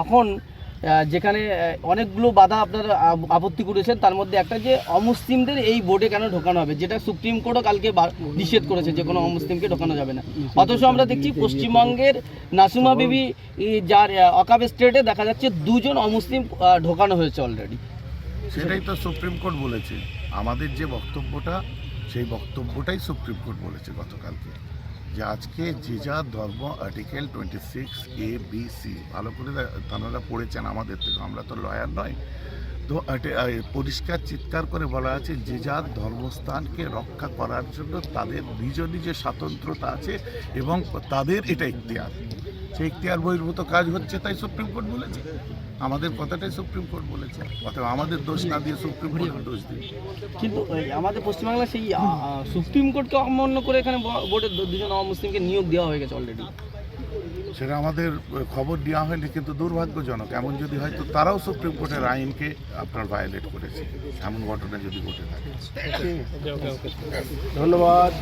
তখন যেখানে অনেকগুলো বাধা আপনারা আপত্তি করেছেন, তার মধ্যে একটা যে অমুসলিমদের এই বোর্ডে কেন ঢোকানো হবে, যেটা সুপ্রিম কোর্টও কালকে নিষেধ করেছে যে কোনো অমুসলিমকে ঢোকানো যাবে না। অথচ আমরা দেখছি পশ্চিমবঙ্গের নাসুমা বিবি যার অকাব স্টেটে দেখা যাচ্ছে দুজন অমুসলিম ঢোকানো হয়েছে অলরেডি সেটাই তো সুপ্রিম কোর্ট বলেছে। আমাদের যে বক্তব্যটা, সেই বক্তব্যটাই সুপ্রিম কোর্ট বলেছে গতকালকে। যে আজকে যে যা ধর্ম article twenty six A B C ভালো করে তারা পড়েছেন আমাদের থেকে, আমরা তো লয়ার নয়। তো পরিষ্কার চিৎকার করে বলা আছে, যে যার ধর্মস্থানকে রক্ষা করার জন্য তাদের নিজ নিজ স্বাতন্ত্রতা আছে এবং তাদের এটা ইখতিয়ার সেই ইখতিয়ার বহির্ভূত কাজ হচ্ছে তাই সুপ্রিম কোর্ট বলেছে। আমাদের কথাটাই সুপ্রিম কোর্ট বলেছে। অথবা আমাদের দোষ না দিয়ে সুপ্রিম কোর্টের দোষ দিই কিন্তু এই আমাদের পশ্চিমবাংলা সেই সুপ্রিম কোর্টকে অমান্য করে এখানে ব- বোর্ডে দু- দুজন অমুসলিমকে নিয়োগ দেওয়া হয়ে গেছে অলরেডি সেটা আমাদের খবর দেওয়া হয়নি কিন্তু দুর্ভাগ্যজনক। এমন যদি হয় তো তারাও সুপ্রিম কোর্টের আইনকে আপনার ভায়োলেট করেছে। এমন ঘটনা যদি ঘটে থাকে। ধন্যবাদ।